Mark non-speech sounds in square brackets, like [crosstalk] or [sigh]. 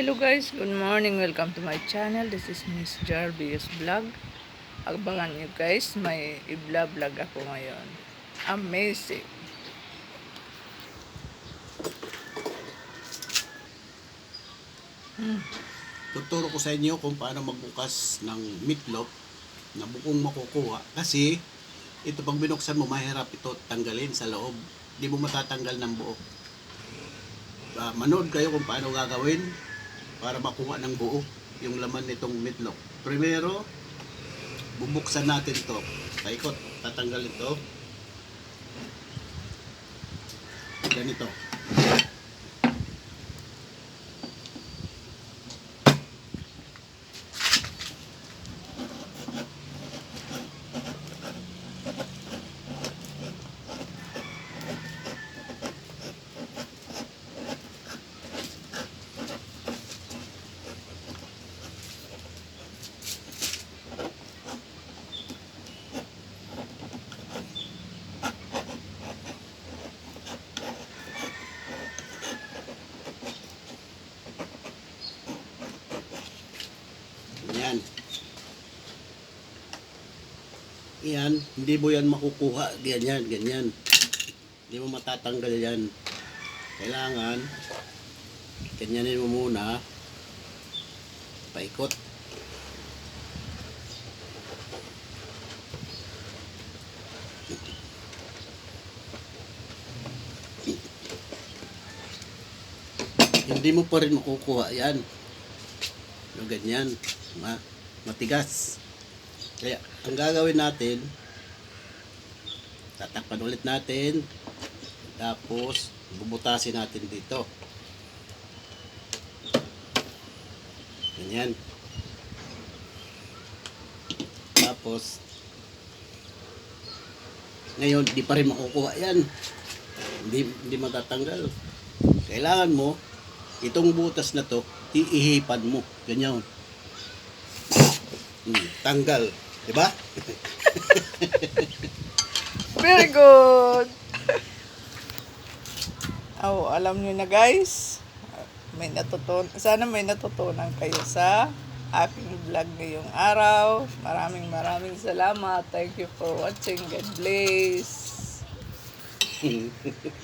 Hello guys, good morning. Welcome to my channel. This is Miss Jarvis Vlog. Abangan nyo guys, may i-vlog ako ngayon. Amazing. Tuturo ko sa inyo kung paano magbukas ng meatloaf na bukong makukuha. Kasi, ito pag binuksan mo, mahirap ito tanggalin sa loob. Di mo matatanggal ng buo. Ah, manood kayo kung paano gagawin para makuha ng buo yung laman nitong meatloaf. Primero, bubuksan natin to. Paikot, tatanggal ito. Ganito. Yan. Yan, hindi mo yan makukuha. Ganyan, ganyan. Hindi mo matatanggal yan. Kailangan, ganyanin mo muna. Paikot. Hindi mo pa rin makukuha yan. Yung ganyan. Ma matigas. Kaya, ang gagawin natin, tatakpan ulit natin, tapos, bubutasin natin dito. Ganyan. Tapos, ngayon, di pa rin makukuha yan. Hindi, hindi matatanggal. Kailangan mo, itong butas na to, iihipan mo. Ganyan. Hmm, tanggal. Diba? Very good! Oh, alam nyo na guys, may natutunan, sana may natutunan kayo sa aking vlog ngayong araw. Maraming maraming salamat. Thank you for watching. God bless. [laughs]